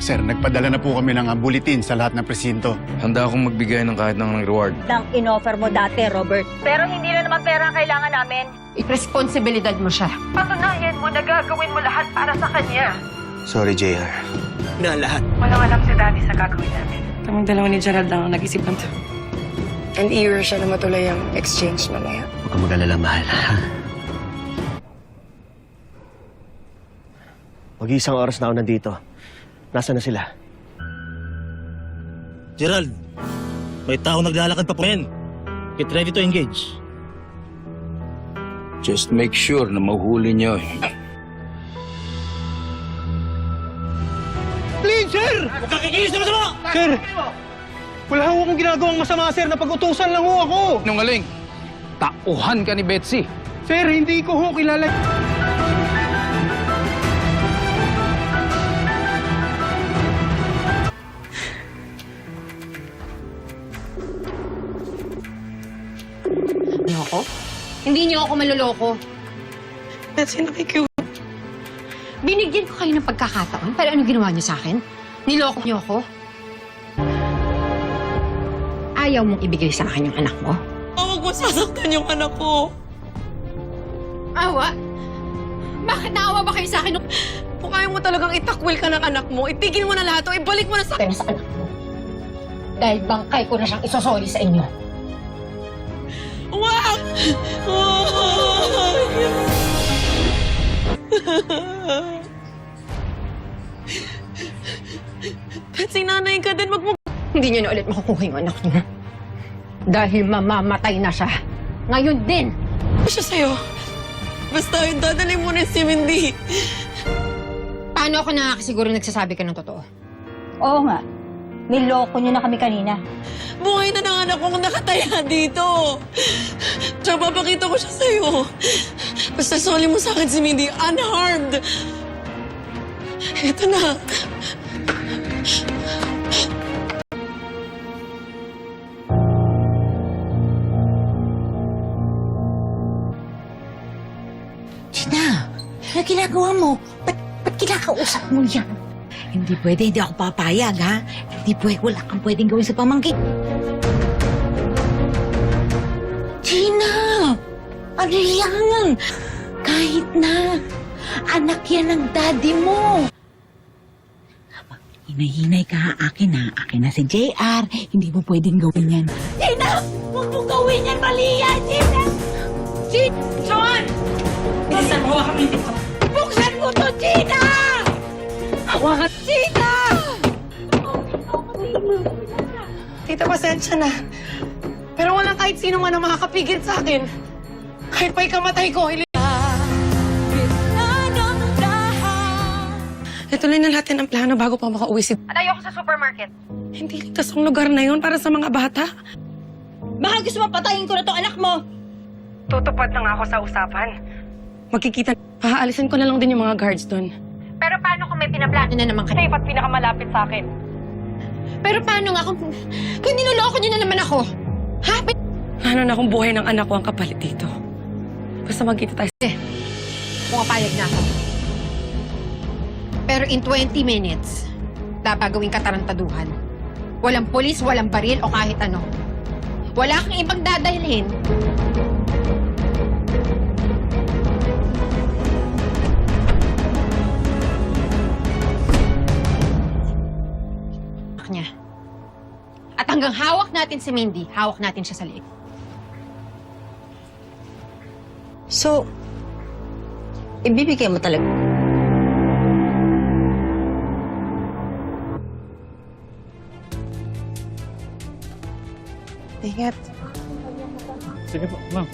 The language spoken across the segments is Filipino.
Sir, nagpadala na po kami ng ah, bulletin sa lahat ng presinto. Handa akong magbigay ng kahit ng reward. Nang inoffer mo dati, Robert. Pero hindi na naman pera ang kailangan namin. Responsibilidad mo siya. Patunayan mo na gagawin mo lahat para sa kanya. Sorry, JR. Na lahat. Walang alam si Daddy sa gagawin namin. Kaming dalawa ni Gerald lang ang nag-isipan to. And eager siya na matuloy ang exchange mamaya. Huwag kang mag-alala, mahal. ha? Mag-iisang oras na ako nandito. Nasaan na sila? Gerald, may tao naglalakad pa po yan. Get ready to engage. Just make sure na mahuli niyo. Huwag kang kikilis na masama! Sir! Wala ho akong ginagawang masama, sir. Napag-utusan lang ho ako. Nungaling, tauhan ka ni Betsy. Sir, hindi ko ho kilala. Ako? Hindi niyo ako maloloko. Betsy, nakikiw. Binigyan ko kayo ng pagkakataon, pero ano ginawa niyo sa akin? Niloko niyo ako? Ayaw mong ibigay sa akin yung anak mo? Huwag mo sasaktan yung anak ko. Awa? Bakit naawa ba kayo sa akin? Kung ayaw mo talagang itakwil ka ng anak mo, itigil mo na lahat o ibalik mo na sa... Pero sa anak mo. Dahil bangkay ko na siyang isosoli sa inyo. Wag! Wag! Betsy, nanay ka din. Wag mo... Hindi niyo na ulit makukuha yung anak niyo. Dahil mamamatay na siya. Ngayon din! siya sa'yo. Basta yung dadalhin mo rin si Mindy. Paano ako nakakasiguro nagsasabi ka ng totoo? Oo nga. Niloko niyo na kami kanina. Buhay na ng anak kong nakataya dito. Tsaka papakita ko siya sa'yo. Basta soli mo sa akin si Mindy unharmed. Ito na. Gina, ano ginagawa mo? Ba't, ba't kinakausap mo yan? Hindi pwede, hindi ako papayag, ha? Hindi pwede, wala kang pwedeng gawin sa pamangkin. Gina! Ano yan? Kahit na, anak yan ng daddy mo. Hinay-hinay ka, akin ha. Akin na si JR. Hindi mo pwedeng gawin yan. Gina! Huwag mo gawin yan! Mali yan, Gina! Gina! John! Hawakan, Gina! Tita, pasensya na. Pero walang kahit sino man ang makakapigil sa akin. Kahit pa ikamatay ko, ili... Ituloy na natin ang plano bago pa makauwi si... At ayoko sa supermarket. Hindi ligtas ang lugar na yun para sa mga bata. Baka gusto mo patayin ko na tong anak mo. Tutupad na nga ako sa usapan. Magkikita. Hahaalisin ko na lang din yung mga guards doon. Pero paano kung may pinaplano Ano na naman kayo? safe at pinakamalapit sa akin? Pero paano nga kung... Kung niloloko niyo na naman ako? Ha? Ano na kung buhay ng anak ko ang kapalit dito? Basta magkita tayo. Pumapayag na ako. Pero in 20 minutes, dapat gawing katarantaduhan. Walang polis, walang baril o kahit ano. Wala kang ibang dadalhin. Hanggang hawak natin si Mindy, hawak natin siya sa liig. So, ibibigay mo talaga. Ingat. Sige po, ma'am.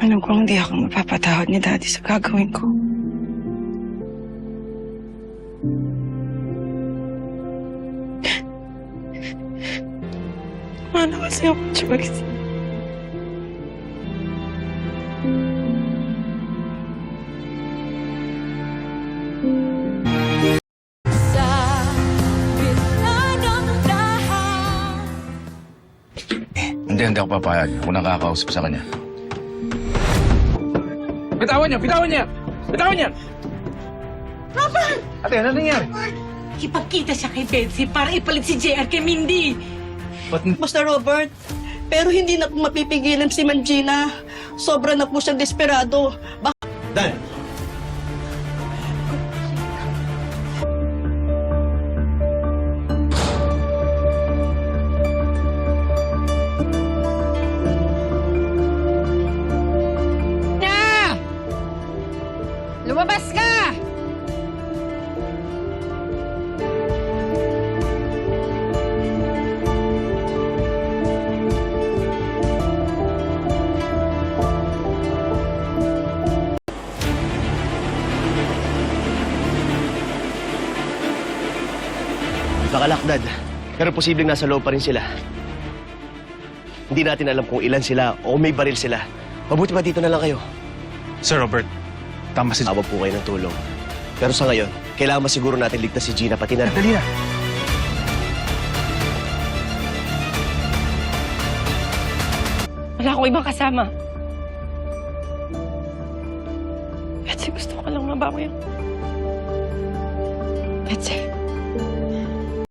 Ano Alam kong hindi ako mapapatawad ni Daddy sa gagawin ko. Wala kasi akong choice. Hindi, hindi ako papayag. Unang kakausap sa kanya. Bitawan niya! Bitawan niya! Bitawan niya! Papa! Ate, ano nangyari? Ipagkita siya kay Betsy para ipalit si JR kay Mindy. Basta Robert, pero hindi na po mapipigilan si Mangina. Sobra na po siyang desperado. Baka Dan! Lumabas ka! Nakalakdad. Pero posibleng nasa loob pa rin sila. Hindi natin alam kung ilan sila o may baril sila. Mabuti pa dito na lang kayo. Sir Robert, tama si... Tawag po kayo ng tulong. Pero sa ngayon, kailangan masiguro natin ligtas si Gina pati na... Dali na. Wala akong ibang kasama. Betsy, gusto ko lang mabawi yung... Betsy.